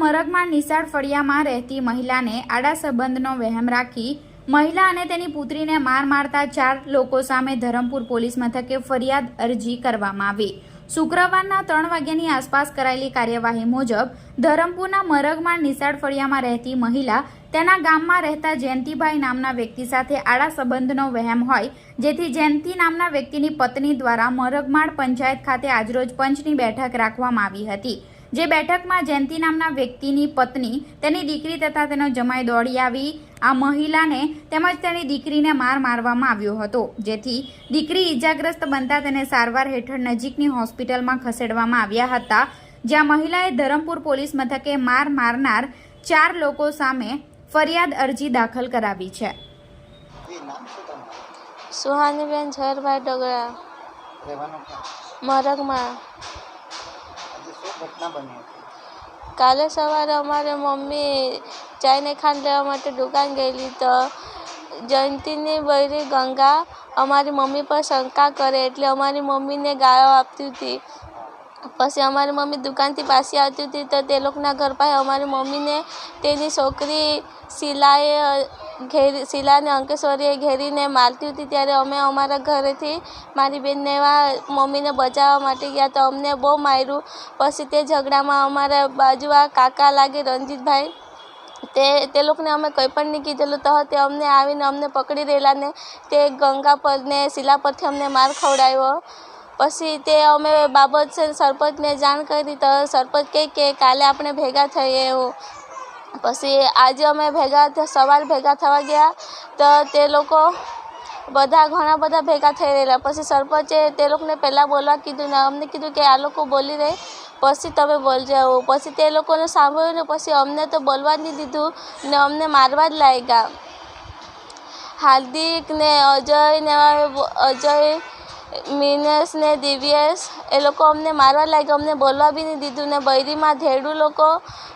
મરગમાં નિશાળ ફળિયામાં રહેતી મહિલાને આડા સંબંધનો વહેમ રાખી મહિલા અને તેની પુત્રીને માર મારતા ચાર લોકો સામે ધરમપુર પોલીસ મથકે ફરિયાદ અરજી કરવામાં આવી. શુક્રવારના ત્રણ વાગ્યાની આસપાસ કરાયેલી કાર્યવાહી મુજબ ધરમપુરના મરગમાં નિશાળ ફળિયામાં રહેતી મહિલા તેના ગામમાં રહેતા જયંતિભાઈ નામના વ્યક્તિ સાથે આડા સંબંધનો વહેમ હોય, જેથી જયંતિ નામના વ્યક્તિની પત્ની દ્વારા મરગમાળ પંચાયત ખાતે આજરોજ પંચની બેઠક રાખવામાં આવી હતી. જે બેઠકમાં જયંતિ નામના વ્યક્તિની પત્ની તેની દીકરી તથા તેનો જમાઈ દોડી આવી. આ મહિલાને તેમજ તેની દીકરીને માર મારવામાં આવ્યો હતો જેથી દીકરી ઈજાગ્રસ્ત બનતા તેને સારવાર હેઠળ નજીકની હોસ્પિટલમાં ખસેડવામાં આવ્યા હતા. જ્યાં મહિલાએ ધરમપુર પોલીસ મથકે માર મારનાર ચાર લોકો સામે ફરિયાદ અરજી દાખલ કરાવી છે. સુહાનીબેન ઝરભાઈ ડગરા. મરગમાં. ઘટના બની હતી. કાલે સવારે અમારે મમ્મી ચાયને ખાંડ લેવા માટે દુકાન ગયેલી તો જયંતીની બૈરી ગંગા અમારી મમ્મી પર શંકા કરે એટલે અમારી મમ્મીને ગાળો આપતી હતી. પછી અમારી મમ્મી દુકાનથી પાછી આવતી હતી તો તે લોકોના ઘર પાસે અમારી મમ્મીને તેની છોકરી શીલાએ, ઘેરી, શીલાને અંકેશ્વરીએ ઘેરીને મારતી હતી. ત્યારે અમે અમારા ઘરેથી મારી બેનને એવા મમ્મીને બચાવવા માટે ગયા તો અમને બહુ માર્યું. પછી તે ઝઘડામાં અમારા બાજુ આ કાકા લાગે, રણજીતભાઈ, તે તે લોકોને અમે કંઈ પણ નહીં કીધેલું. તો તે અમને આવીને અમને પકડી રહેલા ને તે ગંગા પર ને શીલા પરથી અમને માર ખવડાવ્યો. પછી તે અમે બાબત છે સરપંચને જાણ કરી તો સરપંચ કહે કે કાલે આપણે ભેગા થઈએ એવું. પછી આજે અમે ભેગા સવાર ભેગા થવા ગયા તો તે લોકો બધા ઘણા બધા ભેગા થઈ રહેલા. પછી સરપંચે તે લોકોને પહેલાં બોલવા કીધું ને અમને કીધું કે આ લોકો બોલી રહે, પછી તમે બોલજો પછી તે લોકોને સાંભળ્યું ને પછી અમને તો બોલવા જ નહીં દીધું ને અમને મારવા જ લાગ્યા. હાર્દિક ને અજય ને અજય મિનેશ ને દિવ્યેશ, એ લોકો અમને મારવા લાગ્યા. અમને બોલવા બી નહીં દીધું ને બૈરીમાં ધેડું લોકો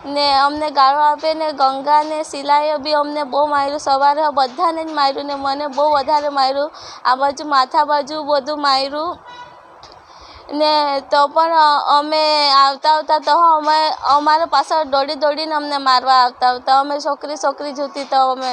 ને અમને ગાળો આપે ને ગંગા ને શિલાએ બી અમને બહુ માર્યું. સવારે બધાને જ માર્યું ને મને બહુ વધારે માર્યું. આ બાજુ માથા બાજુ બધું માર્યું. ને તો પણ અમે આવતા આવતા તો અમે અમારા પાછળ દોડી દોડીને અમને મારવા આવતા આવતા. અમે છોકરી છોકરી જોતી તો અમે